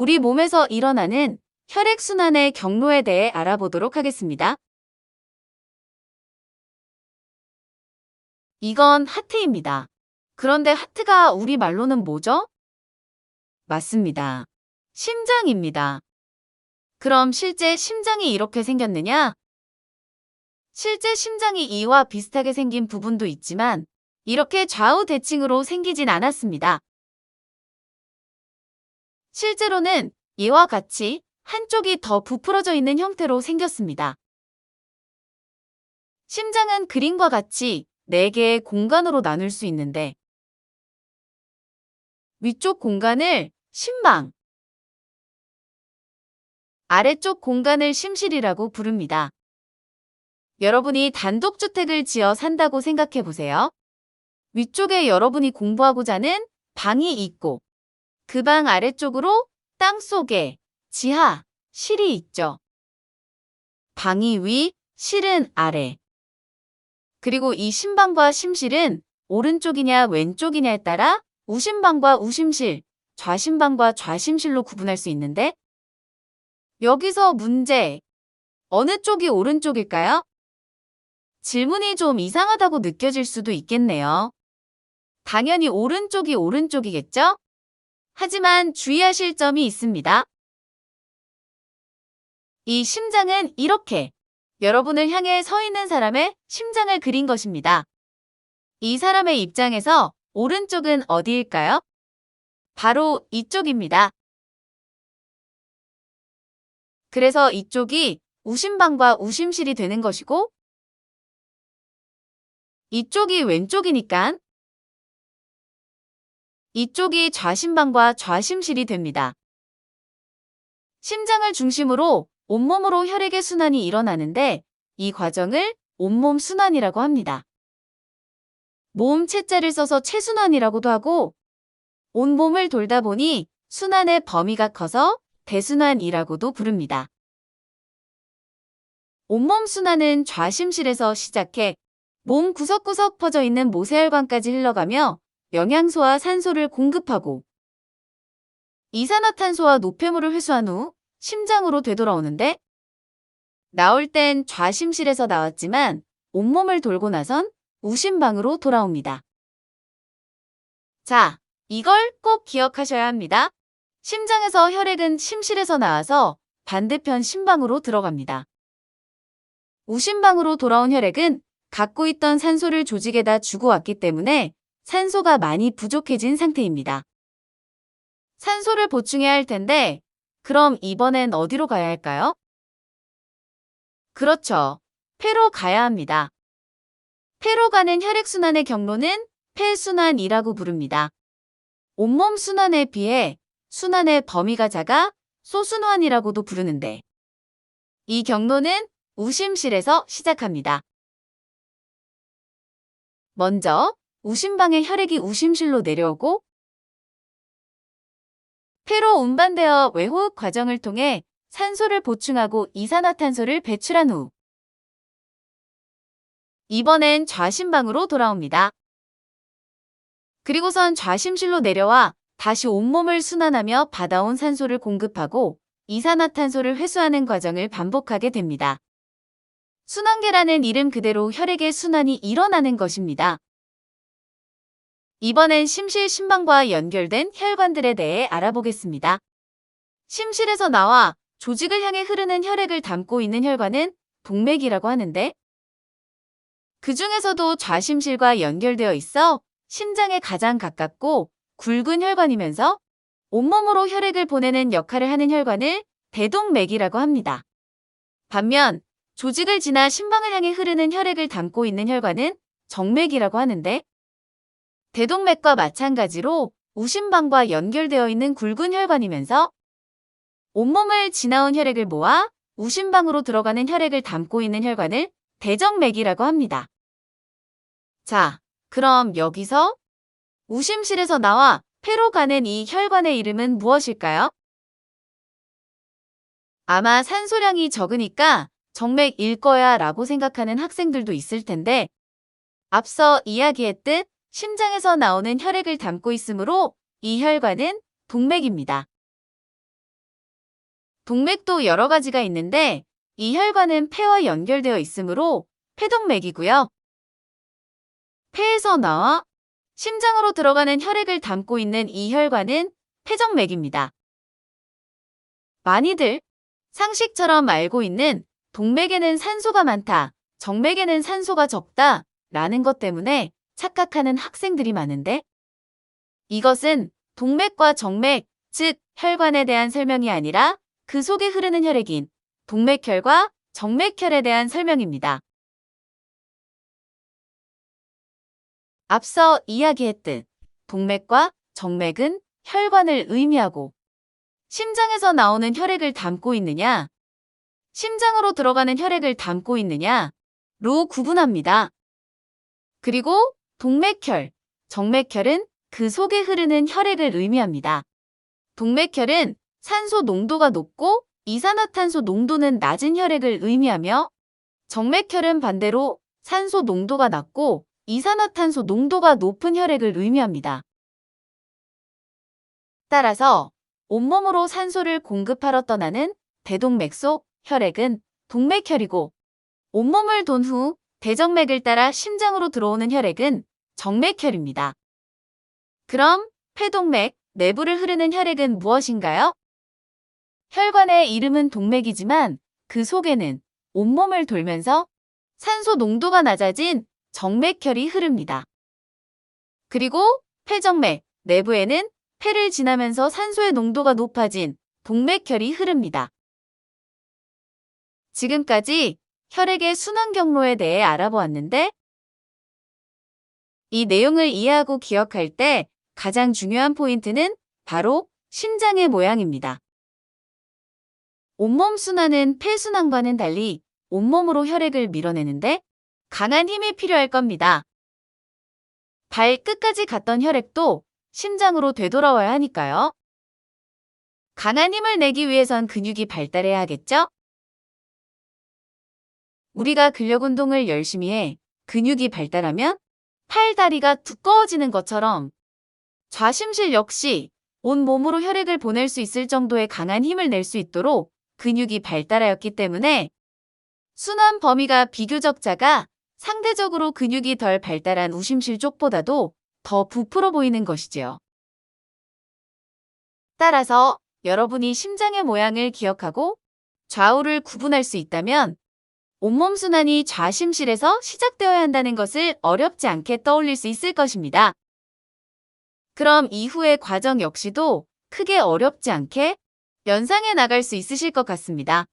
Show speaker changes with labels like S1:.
S1: 우리 몸에서 일어나는 혈액순환의 경로에 대해 알아보도록 하겠습니다. 이건 하트입니다. 그런데 하트가 우리말로는 뭐죠? 맞습니다. 심장입니다. 그럼 실제 심장이 이렇게 생겼느냐? 실제 심장이 이와 비슷하게 생긴 부분도 있지만 이렇게 좌우 대칭으로 생기진 않았습니다. 실제로는 이와 같이 한쪽이 더 부풀어져 있는 형태로 생겼습니다. 심장은 그림과 같이 4개의 공간으로 나눌 수 있는데 위쪽 공간을 심방, 아래쪽 공간을 심실이라고 부릅니다. 여러분이 단독주택을 지어 산다고 생각해 보세요. 위쪽에 여러분이 공부하고자 하는 방이 있고 그 방 아래쪽으로 땅 속에 지하, 실이 있죠. 방이 위, 실은 아래. 그리고 이 신방과 심실은 오른쪽이냐 왼쪽이냐에 따라 우심방과 우심실, 좌심방과 좌심실로 구분할 수 있는데 여기서 문제. 어느 쪽이 오른쪽일까요? 질문이 좀 이상하다고 느껴질 수도 있겠네요. 당연히 오른쪽이 오른쪽이겠죠? 하지만 주의하실 점이 있습니다. 이 심장은 이렇게 여러분을 향해 서 있는 사람의 심장을 그린 것입니다. 이 사람의 입장에서 오른쪽은 어디일까요? 바로 이쪽입니다. 그래서 이쪽이 우심방과 우심실이 되는 것이고 이쪽이 왼쪽이니까 이쪽이 좌심방과 좌심실이 됩니다. 심장을 중심으로 온몸으로 혈액의 순환이 일어나는데 이 과정을 온몸 순환이라고 합니다. 모음 채자를 써서 체순환이라고도 하고 온몸을 돌다 보니 순환의 범위가 커서 대순환이라고도 부릅니다. 온몸 순환은 좌심실에서 시작해 몸 구석구석 퍼져 있는 모세혈관까지 흘러가며 영양소와 산소를 공급하고 이산화탄소와 노폐물을 회수한 후 심장으로 되돌아오는데 나올 땐 좌심실에서 나왔지만 온몸을 돌고 나선 우심방으로 돌아옵니다. 자, 이걸 꼭 기억하셔야 합니다. 심장에서 혈액은 심실에서 나와서 반대편 심방으로 들어갑니다. 우심방으로 돌아온 혈액은 갖고 있던 산소를 조직에다 주고 왔기 때문에 산소가 많이 부족해진 상태입니다. 산소를 보충해야 할 텐데 그럼 이번엔 어디로 가야 할까요? 그렇죠. 폐로 가야 합니다. 폐로 가는 혈액순환의 경로는 폐순환이라고 부릅니다. 온몸 순환에 비해 순환의 범위가 작아 소순환이라고도 부르는데 이 경로는 우심실에서 시작합니다. 먼저 우심방의 혈액이 우심실로 내려오고 폐로 운반되어 외호흡 과정을 통해 산소를 보충하고 이산화탄소를 배출한 후 이번엔 좌심방으로 돌아옵니다. 그리고선 좌심실로 내려와 다시 온몸을 순환하며 받아온 산소를 공급하고 이산화탄소를 회수하는 과정을 반복하게 됩니다. 순환계라는 이름 그대로 혈액의 순환이 일어나는 것입니다. 이번엔 심실 심방과 연결된 혈관들에 대해 알아보겠습니다. 심실에서 나와 조직을 향해 흐르는 혈액을 담고 있는 혈관은 동맥이라고 하는데 그 중에서도 좌심실과 연결되어 있어 심장에 가장 가깝고 굵은 혈관이면서 온몸으로 혈액을 보내는 역할을 하는 혈관을 대동맥이라고 합니다. 반면 조직을 지나 심방을 향해 흐르는 혈액을 담고 있는 혈관은 정맥이라고 하는데 대동맥과 마찬가지로 우심방과 연결되어 있는 굵은 혈관이면서 온몸을 지나온 혈액을 모아 우심방으로 들어가는 혈액을 담고 있는 혈관을 대정맥이라고 합니다. 자, 그럼 여기서 우심실에서 나와 폐로 가는 이 혈관의 이름은 무엇일까요? 아마 산소량이 적으니까 정맥일 거야 라고 생각하는 학생들도 있을 텐데 앞서 이야기했듯 심장에서 나오는 혈액을 담고 있으므로 이 혈관은 동맥입니다. 동맥도 여러 가지가 있는데 이 혈관은 폐와 연결되어 있으므로 폐동맥이고요. 폐에서 나와 심장으로 들어가는 혈액을 담고 있는 이 혈관은 폐정맥입니다. 많이들 상식처럼 알고 있는 동맥에는 산소가 많다, 정맥에는 산소가 적다 라는 것 때문에 착각하는 학생들이 많은데 이것은 동맥과 정맥, 즉 혈관에 대한 설명이 아니라 그 속에 흐르는 혈액인 동맥혈과 정맥혈에 대한 설명입니다. 앞서 이야기했듯 동맥과 정맥은 혈관을 의미하고 심장에서 나오는 혈액을 담고 있느냐, 심장으로 들어가는 혈액을 담고 있느냐로 구분합니다. 그리고 동맥혈, 정맥혈은 그 속에 흐르는 혈액을 의미합니다. 동맥혈은 산소 농도가 높고 이산화탄소 농도는 낮은 혈액을 의미하며 정맥혈은 반대로 산소 농도가 낮고 이산화탄소 농도가 높은 혈액을 의미합니다. 따라서 온몸으로 산소를 공급하러 떠나는 대동맥 속 혈액은 동맥혈이고 온몸을 돈 후 대정맥을 따라 심장으로 들어오는 혈액은 정맥혈입니다. 그럼 폐동맥 내부를 흐르는 혈액은 무엇인가요? 혈관의 이름은 동맥이지만 그 속에는 온몸을 돌면서 산소 농도가 낮아진 정맥혈이 흐릅니다. 그리고 폐정맥 내부에는 폐를 지나면서 산소의 농도가 높아진 동맥혈이 흐릅니다. 지금까지 혈액의 순환 경로에 대해 알아보았는데 이 내용을 이해하고 기억할 때 가장 중요한 포인트는 바로 심장의 모양입니다. 온몸 순환은 폐순환과는 달리 온몸으로 혈액을 밀어내는데 강한 힘이 필요할 겁니다. 발 끝까지 갔던 혈액도 심장으로 되돌아와야 하니까요. 강한 힘을 내기 위해선 근육이 발달해야 하겠죠? 우리가 근력 운동을 열심히 해 근육이 발달하면 팔, 다리가 두꺼워지는 것처럼 좌심실 역시 온 몸으로 혈액을 보낼 수 있을 정도의 강한 힘을 낼 수 있도록 근육이 발달하였기 때문에 순환 범위가 비교적 작아 상대적으로 근육이 덜 발달한 우심실 쪽보다도 더 부풀어 보이는 것이지요. 따라서 여러분이 심장의 모양을 기억하고 좌우를 구분할 수 있다면 온몸 순환이 좌심실에서 시작되어야 한다는 것을 어렵지 않게 떠올릴 수 있을 것입니다. 그럼 이후의 과정 역시도 크게 어렵지 않게 연상해 나갈 수 있으실 것 같습니다.